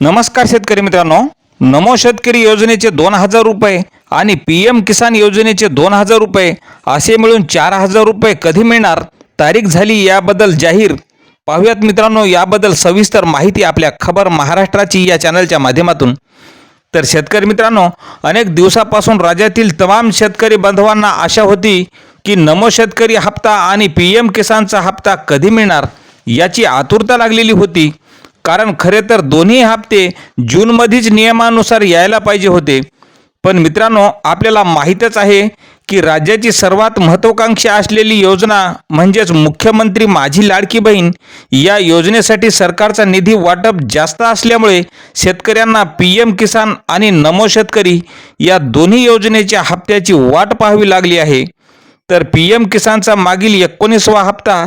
नमस्कार शेतकरी मित्रांनो. नमो शेतकरी योजनेचे दोन हजार रुपये आणि पी एम किसान योजनेचे दोन हजार रुपये असे मिळून चार हजार रुपये कधी मिळणार? तारीख झाली याबद्दल जाहीर. पाहूयात मित्रांनो याबद्दल सविस्तर माहिती आपल्या खबर महाराष्ट्राची या चॅनलच्या माध्यमातून. तर शेतकरी मित्रांनो अनेक दिवसापासून राज्यातील तमाम शेतकरी बांधवांना आशा होती की नमो शेतकरी हप्ता आणि पी एम किसानचा हप्ता कधी मिळणार? याची आतुरता लागलेली होती. कारण खरे तर दोन्ही हप्ते जूनमध्येच नियमानुसार यायला पाहिजे होते. पण मित्रांनो आपल्याला माहीतच आहे की राज्याची सर्वात महत्त्वाकांक्षी असलेली योजना म्हणजेच मुख्यमंत्री माझी लाडकी बहीण या योजनेसाठी सरकारचा निधी वाटप जास्त असल्यामुळे शेतकऱ्यांना पी एम किसान आणि नमो शेतकरी या दोन्ही योजनेच्या हप्त्याची वाट पाहावी लागली आहे. तर पी एम किसानचा मागील एकोणीसवा हप्ता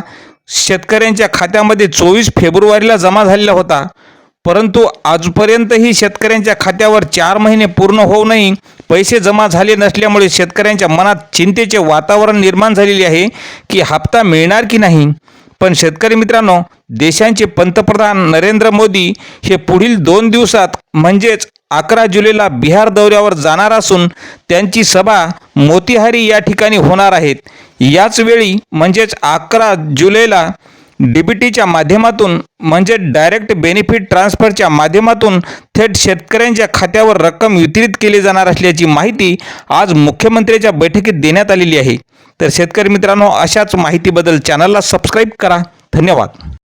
शेतकऱ्यांच्या खात्यामध्ये चोवीस फेब्रुवारीला जमा झालेला होता. परंतु आजपर्यंतही शेतकऱ्यांच्या खात्यावर चार महिने पूर्ण होऊनही पैसे जमा झाले नसल्यामुळे शेतकऱ्यांच्या मनात चिंतेचे वातावरण निर्माण झालेले आहे की हप्ता मिळणार की नाही. पण शेतकरी मित्रांनो देशांचे पंतप्रधान नरेंद्र मोदी हे पुढील दोन दिवसात म्हणजेच अकरा जुलैला बिहार दौऱ्यावर जाणार असून त्यांची सभा मोतीहारी या ठिकाणी होणार आहेत याच वेळी म्हणजेच अकरा जुलैला डीबीटीच्या माध्यमातून म्हणजे डायरेक्ट बेनिफिट ट्रान्सफरच्या माध्यमातून थेट शेतकऱ्यांच्या खात्यावर रक्कम वितरित केली जाणार असल्याची माहिती आज मुख्यमंत्र्यांच्या बैठकीत देण्यात आलेली आहे. तर शेतकरी मित्रांनो अशाच माहितीबद्दल चॅनलला सबस्क्राईब करा. धन्यवाद.